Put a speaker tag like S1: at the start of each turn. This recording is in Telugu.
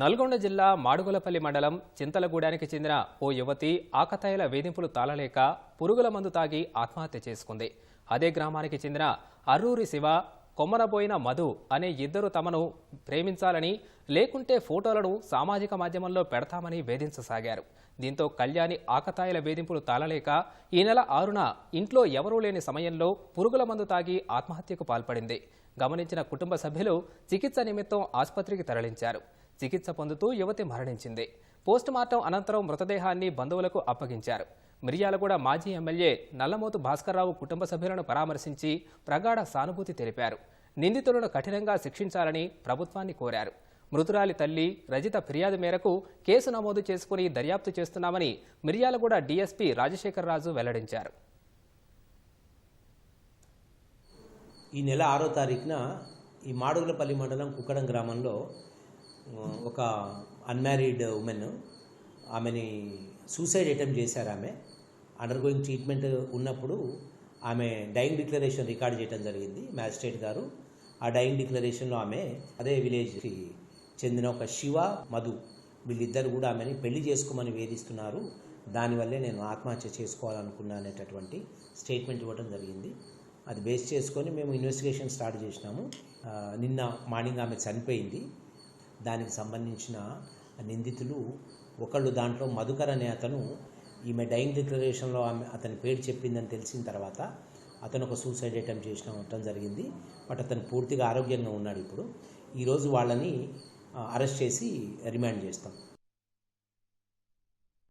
S1: నల్గొండ జిల్లా మాడుగులపల్లి మండలం చింతలగూడానికి చెందిన ఓ యువతి ఆకతాయిల వేధింపులు తాళలేక పురుగుల మందు తాగి ఆత్మహత్య చేసుకుంది. అదే గ్రామానికి చెందిన అర్రూరి శివ కొమ్మరబోయిన మధు అనే ఇద్దరు తమను ప్రేమించాలని లేకుంటే ఫోటోలను సామాజిక మాధ్యమంలో పెడతామని వేధించసాగారు. దీంతో కళ్యాణి ఆకతాయిల వేధింపులు తాళలేక ఈ నెల ఆరున ఇంట్లో ఎవరూ లేని సమయంలో పురుగుల మందు తాగి ఆత్మహత్యకు పాల్పడింది. గమనించిన కుటుంబ సభ్యులు చికిత్స నిమిత్తం ఆసుపత్రికి తరలించారు. చికిత్స పొందుతూ యువతి మరణించింది. పోస్టుమార్టం అనంతరం మృతదేహాన్ని బంధువులకు అప్పగించారు. మిర్యాలగూడ మాజీ ఎమ్మెల్యే నల్లమోతు భాస్కర్రావు కుటుంబ సభ్యులను పరామర్శించి ప్రగాఢ సానుభూతి తెలిపారు. నిందితులను కఠినంగా శిక్షించాలని ప్రభుత్వాన్ని కోరారు. మృతురాలి తల్లి రజిత ఫిర్యాదు మేరకు కేసు నమోదు చేసుకుని దర్యాప్తు చేస్తున్నామని మిర్యాలగూడ డీఎస్పీ రాజశేఖర్ రాజు వెల్లడించారు.
S2: ఈ నెల ఆరో తారీఖున ఈ మాడుగులపల్లి మండలం కుక్కడం గ్రామంలో ఒక అన్మ్యారీడ్ ఉమెన్ ఆమెని సూసైడ్ అటెంప్ట్ చేశారు ఆమె. అండర్ గోయింగ్ ట్రీట్మెంట్ ఉన్నప్పుడు ఆమె డైయింగ్ డిక్లరేషన్ రికార్డ్ చేయడం జరిగింది మ్యాజిస్ట్రేట్ గారు. ఆ డైయింగ్ డిక్లరేషన్లో ఆమె అదే విలేజ్కి చెందిన ఒక శివ మధు వీళ్ళిద్దరు కూడా ఆమెని పెళ్ళి చేసుకోమని వేధిస్తున్నారు. దానివల్లే నేను ఆత్మహత్య చేసుకోవాలనుకున్నా అనేటటువంటి స్టేట్మెంట్ ఇవ్వడం జరిగింది. అది బేస్ చేసుకొని మేము ఇన్వెస్టిగేషన్ స్టార్ట్ చేసినాము. నిన్న మార్నింగ్ ఆమె చనిపోయింది. దానికి సంబంధించిన నిందితులు ఒకళ్ళు దాంట్లో మధుకర్ అనే అతను ఈమె డైయింగ్ డిక్లరేషన్లో ఆమె అతని పేరు చెప్పిందని తెలిసిన తర్వాత అతను ఒక సూసైడ్ అటెంప్ట్ చేసిన ఉండటం జరిగింది. బట్ అతను పూర్తిగా ఆరోగ్యంగా ఉన్నాడు ఇప్పుడు. ఈరోజు వాళ్ళని అరెస్ట్ చేసి రిమాండ్ చేస్తాం.